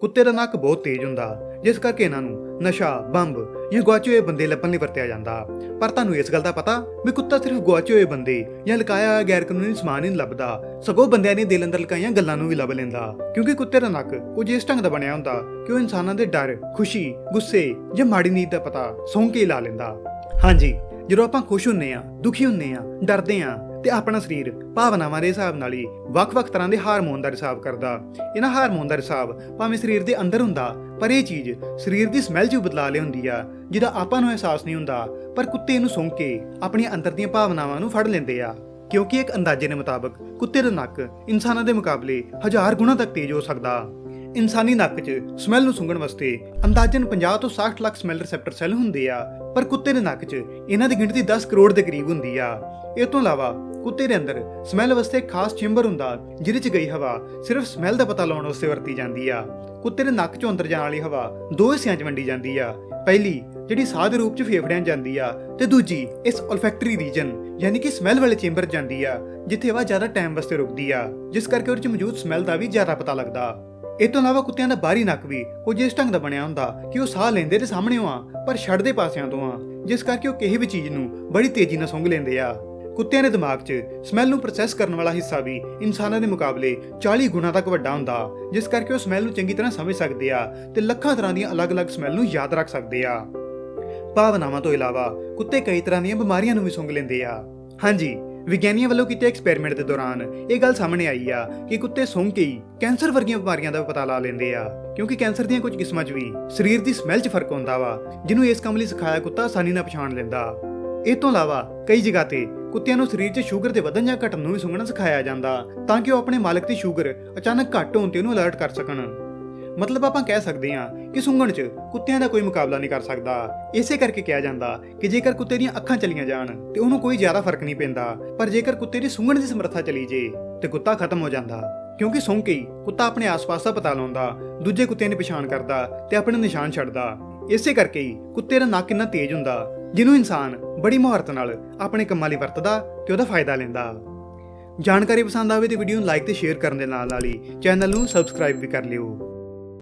ਕੁੱਤੇ ਦਾ ਨੱਕ ਬਹੁਤ ਤੇਜ਼ ਹੁੰਦਾ, ਜਿਸ ਕਰਕੇ ਇਹਨਾਂ ਨੂੰ ਨਸ਼ਾ, ਬੰਬ ਜਾਂ ਗੁਆਚੇ ਹੋਏ ਬੰਦੇ ਲੱਭਣ ਲਈ ਵਰਤਿਆ ਜਾਂਦਾ। ਪਰ ਤੁਹਾਨੂੰ ਇਸ ਗੱਲ ਦਾ ਪਤਾ ਵੀ ਕੁੱਤਾ ਸਿਰਫ ਗੁਆਚੇ ਹੋਏ ਬੰਦੇ ਜਾਂ ਲੁਕਾਇਆ ਹੋਇਆ ਗੈਰ ਕਾਨੂੰਨੀ ਸਮਾਨ ਹੀ ਨਹੀਂ ਲੱਭਦਾ। ਸਗੋਂ ਬੰਦਿਆਂ ਦੇ ਦਿਲ ਅੰਦਰ ਲੁਕਾਈਆਂ ਗੱਲਾਂ ਨੂੰ ਵੀ ਲੱਭ ਲੈਂਦਾ, ਕਿਉਂਕਿ ਕੁੱਤੇ ਦਾ ਨੱਕ ਕੁਝ ਇਸ ਢੰਗ ਦਾ ਬਣਿਆ ਹੁੰਦਾ ਕਿ ਉਹ ਇਨਸਾਨਾਂ ਦੇ ਡਰ, ਖੁਸ਼ੀ, ਗੁੱਸੇ ਜਾਂ ਮਾੜੀ ਨੀਂਦ ਦਾ ਪਤਾ ਸੌਂ ਕੇ ਲਾ ਲੈਂਦਾ। ਹਾਂਜੀ, ਜਦੋਂ ਆਪਾਂ ਖੁਸ਼ ਹੁੰਨੇ ਆ ਦੁਖੀ ਹੁੰਨੇ ਆ ਡਰਦੇ ਆ ਤੇ ਆਪਣਾ ਸਰੀਰ ਭਾਵਨਾਵਾਂ ਦੇ ਹਿਸਾਬ ਨਾਲ ਹੀ ਵੱਖ-ਵੱਖ ਤਰ੍ਹਾਂ ਦੇ ਹਾਰਮੋਨ ਦਾ ਰਿਸਾਵ ਕਰਦਾ। ਇਹਨਾਂ ਹਾਰਮੋਨ ਦਾ ਰਿਸਾਵ ਭਾਵੇਂ ਸਰੀਰ ਦੇ ਅੰਦਰ ਹੁੰਦਾ, ਪਰ ਇਹ ਚੀਜ਼ ਸਰੀਰ ਦੀ ਸਮੈਲ 'ਚ ਵੀ ਬਦਲਾ ਲਿਆਉਂਦੀ ਆ, ਜਿਹਦਾ ਆਪਾਂ ਨੂੰ ਅਹਿਸਾਸ ਨਹੀਂ ਹੁੰਦਾ, ਪਰ ਕੁੱਤੇ ਇਹਨੂੰ ਸੁੰਘ ਕੇ ਆਪਣੀਆਂ ਅੰਦਰ ਦੀਆਂ ਭਾਵਨਾਵਾਂ ਨੂੰ ਫੜ ਲੈਂਦੇ ਆ, ਕਿਉਂਕਿ ਇੱਕ ਅੰਦਾਜ਼ੇ ਦੇ ਮੁਤਾਬਕ ਕੁੱਤੇ ਦਾ ਨੱਕ ਇਨਸਾਨਾਂ ਦੇ ਮੁਕਾਬਲੇ ਹਜ਼ਾਰ ਗੁਣਾ ਤੱਕ ਤੇਜ਼ ਹੋ ਸਕਦਾ। ਇਨਸਾਨੀ ਨੱਕ 'ਚ ਸਮੈਲ ਨੂੰ ਸੁੰਘਣ ਵਾਸਤੇ ਅੰਦਾਜ਼ਨ 50 ਤੋਂ 60 ਲੱਖ ਸਮੈਲ ਰਿਸੈਪਟਰ ਸੈੱਲ ਹੁੰਦੇ ਆ ਪਰ ਕੁੱਤੇ ਦੇ ਨੱਕ 'ਚ ਇਹਨਾਂ ਦੀ ਗਿਣਤੀ 10 ਕਰੋੜ ਦੇ ਕਰੀਬ ਹੁੰਦੀ ਆ। ਇਹ ਤੋਂ ਇਲਾਵਾ ਕੁੱਤੇ ਦੇ ਅੰਦਰ ਸਮੈਲ ਵਾਸਤੇ ਖਾਸ ਚੈਂਬਰ ਹੁੰਦਾ, ਜਿਹਦੇ 'ਚ ਗਈ ਹਵਾ ਸਿਰਫ ਸਮੈਲ ਦਾ ਪਤਾ ਲਾਉਣ ਵਾਸਤੇ ਵਰਤੀ ਜਾਂਦੀ ਆ। ਕੁੱਤੇ ਦੇ ਨੱਕ 'ਚੋਂ ਅੰਦਰ ਜਾਣ ਵਾਲੀ ਹਵਾ ਦੋ ਹਿੱਸਿਆਂ 'ਚ ਵੰਡੀ ਜਾਂਦੀ ਆ। ਪਹਿਲੀ, ਜਿਹੜੀ ਸਾਹ ਦੇ ਰੂਪ 'ਚ ਫੇਫੜਿਆਂ ਜਾਂਦੀ ਆ ਤੇ ਦੂਜੀ, ਇਸ olfactory ਰੀਜਨ ਯਾਨੀ ਕਿ ਸਮੈਲ ਵਾਲੇ ਚੈਂਬਰ ਜਾਂਦੀ ਆ, ਜਿੱਥੇ ਹਵਾ ਜ਼ਿਆਦਾ ਟਾਈਮ ਵਾਸਤੇ ਰੁਕਦੀ ਆ, ਜਿਸ ਕਰਕੇ ਉਹਦੇ 'ਚ ਮੌਜੂਦ ਸਮੈਲ ਦਾ ਵੀ ਜ਼ਿਆਦਾ ਪਤਾ ਲੱਗਦਾ। ਇਹ ਤੋਂ ਇਲਾਵਾ ਕੁੱਤਿਆਂ ਦਾ ਬਾਹਰੀ ਨੱਕ ਵੀ ਕੁਝ ਇਸ ਢੰਗ ਦਾ ਬਣਿਆ ਹੁੰਦਾ ਕਿ ਉਹ ਸਾਹ ਲੈਂਦੇ ਤੇ ਸਾਹਮਣੇੋਂ ਆ, ਪਰ ਛੱਡਦੇ ਪਾਸਿਆਂ ਤੋਂ ਆ, ਜਿਸ ਕਰਕੇ ਉਹ ਕਿਸੇ ਵੀ ਚੀਜ਼ ਨੂੰ ਬੜੀ ਤੇਜ਼ੀ ਨਾਲ ਸੁੰਘ ਲੈਂਦੇ ਆ। ਕੁੱਤਿਆਂ ਦੇ ਦਿਮਾਗ 'ਚ ਸਮੈਲ ਨੂੰ ਪ੍ਰੋਸੈਸ ਕਰਨ ਵਾਲਾ ਹਿੱਸਾ ਵੀ ਇਨਸਾਨਾਂ ਦੇ ਮੁਕਾਬਲੇ 40 ਗੁਣਾ ਤੱਕ ਵੱਡਾ ਹੁੰਦਾ, ਜਿਸ ਕਰਕੇ ਉਹ ਸਮੈਲ ਨੂੰ ਚੰਗੀ ਤਰ੍ਹਾਂ ਸਮਝ ਸਕਦੇ ਆ ਤੇ ਲੱਖਾਂ ਤਰ੍ਹਾਂ ਦੀਆਂ ਅਲੱਗ-ਅਲੱਗ ਸਮੈਲ ਨੂੰ ਯਾਦ ਰੱਖ ਸਕਦੇ ਆ। ਭਾਵਨਾਵਾਂ ਤੋਂ ਇਲਾਵਾ ਕੁੱਤੇ ਕਈ ਤਰ੍ਹਾਂ ਦੀਆਂ ਬਿਮਾਰੀਆਂ ਨੂੰ ਵੀ ਸੁੰਘ ਲੈਂਦੇ ਆ। ਹਾਂਜੀ ਵਿਗਿਆਨੀਆਂ ਵੱਲੋਂ ਕੀਤੇ ਐਕਸਪੈਰੀਮੈਂਟ ਦੇ ਦੌਰਾਨ ਇਹ ਗੱਲ ਸਾਹਮਣੇ ਆਈ ਆ ਕਿ ਕੁੱਤੇ ਸੁੰਘ ਕੇ ਹੀ ਕੈਂਸਰ ਵਰਗੀਆਂ ਬਿਮਾਰੀਆਂ ਦਾ ਪਤਾ ਲਾ ਲੈਂਦੇ ਆ। ਕਿਉਂਕਿ ਕੈਂਸਰ ਦੀਆਂ ਕੁਝ ਕਿਸਮਾਂ 'ਚ ਵੀ ਸਰੀਰ ਦੀ ਸਮੈਲ 'ਚ ਫ਼ਰਕ ਹੁੰਦਾ ਵਾ, ਜਿਹਨੂੰ ਇਸ ਕੰਮ ਲਈ ਸਿਖਾਇਆ ਕੁੱਤਾ ਆਸਾਨੀ ਨਾਲ ਪਛਾਣ ਲੈਂਦਾ। ਇਹ ਤੋਂ ਇਲਾਵਾ ਕਈ ਜਗ੍ਹਾ ਤੇ ਕੁੱਤਿਆਂ ਨੂੰ ਸਰੀਰ 'ਚ ਸ਼ੂਗਰ ਦੇ ਵਧਣ ਜਾਂ ਘਟਣ ਨੂੰ ਵੀ ਸੁੰਘਣਾ ਸਿਖਾਇਆ ਜਾਂਦਾ ਤਾਂ ਕਿ ਉਹ ਆਪਣੇ ਮਾਲਕ ਦੀ ਸ਼ੂਗਰ ਅਚਾਨਕ ਘੱਟ ਹੋਣ ਤੇ ਉਹਨੂੰ ਅਲਰਟ ਕਰ ਸਕਣ। ਮਤਲਬ ਆਪਾਂ ਕਹਿ ਸਕਦੇ ਹਾਂ ਕਿ ਸੁੰਘਣ 'ਚ ਕੁੱਤਿਆਂ ਦਾ ਕੋਈ ਮੁਕਾਬਲਾ ਨਹੀਂ ਕਰ ਸਕਦਾ। ਇਸੇ ਕਰਕੇ ਕਿਹਾ ਜਾਂਦਾ ਕਿ ਜੇਕਰ ਕੁੱਤੇ ਦੀਆਂ ਅੱਖਾਂ ਚਲੀਆਂ ਜਾਣ ਤੇ ਉਹਨੂੰ ਕੋਈ ਜ਼ਿਆਦਾ ਫ਼ਰਕ ਨਹੀਂ ਪੈਂਦਾ, ਪਰ ਜੇਕਰ ਕੁੱਤੇ ਦੀ ਸੁੰਘਣ ਦੀ ਸਮਰੱਥਾ ਚਲੀ ਜੇ ਤੇ ਕੁੱਤਾ ਖਤਮ ਹੋ ਜਾਂਦਾ। ਕਿਉਂਕਿ ਸੁੰਘ ਕੇ ਕੁੱਤਾ ਆਪਣੇ ਆਸ-ਪਾਸ ਦਾ ਪਤਾ ਲਾਉਂਦਾ, ਦੂਜੇ ਕੁੱਤਿਆਂ ਦੀ ਪਛਾਣ ਕਰਦਾ ਤੇ ਆਪਣੇ ਨਿਸ਼ਾਨ ਛੱਡਦਾ। ਇਸੇ ਕਰਕੇ ਹੀ ਕੁੱਤੇ ਦਾ ਨੱਕ ਇੰਨਾ ਤੇਜ਼ ਹੁੰਦਾ, ਜਿਹਨੂੰ ਇਨਸਾਨ ਬੜੀ ਮੁਹਾਰਤ ਨਾਲ ਆਪਣੇ ਕੰਮਾਂ ਲਈ ਵਰਤਦਾ ਤੇ ਉਹਦਾ ਫਾਇਦਾ ਲੈਂਦਾ। ਜਾਣਕਾਰੀ ਪਸੰਦ ਆਵੇ ਤੇ ਵੀਡੀਓ ਨੂੰ ਲਾਈਕ ਤੇ ਸ਼ੇਅਰ ਕਰਨ ਦੇ ਨਾਲ ਨਾਲ ਹੀ ਚੈਨਲ ਨੂੰ ਸਬਸਕ੍ਰਾਈਬ ਵੀ ਕਰ ਲਿਓ।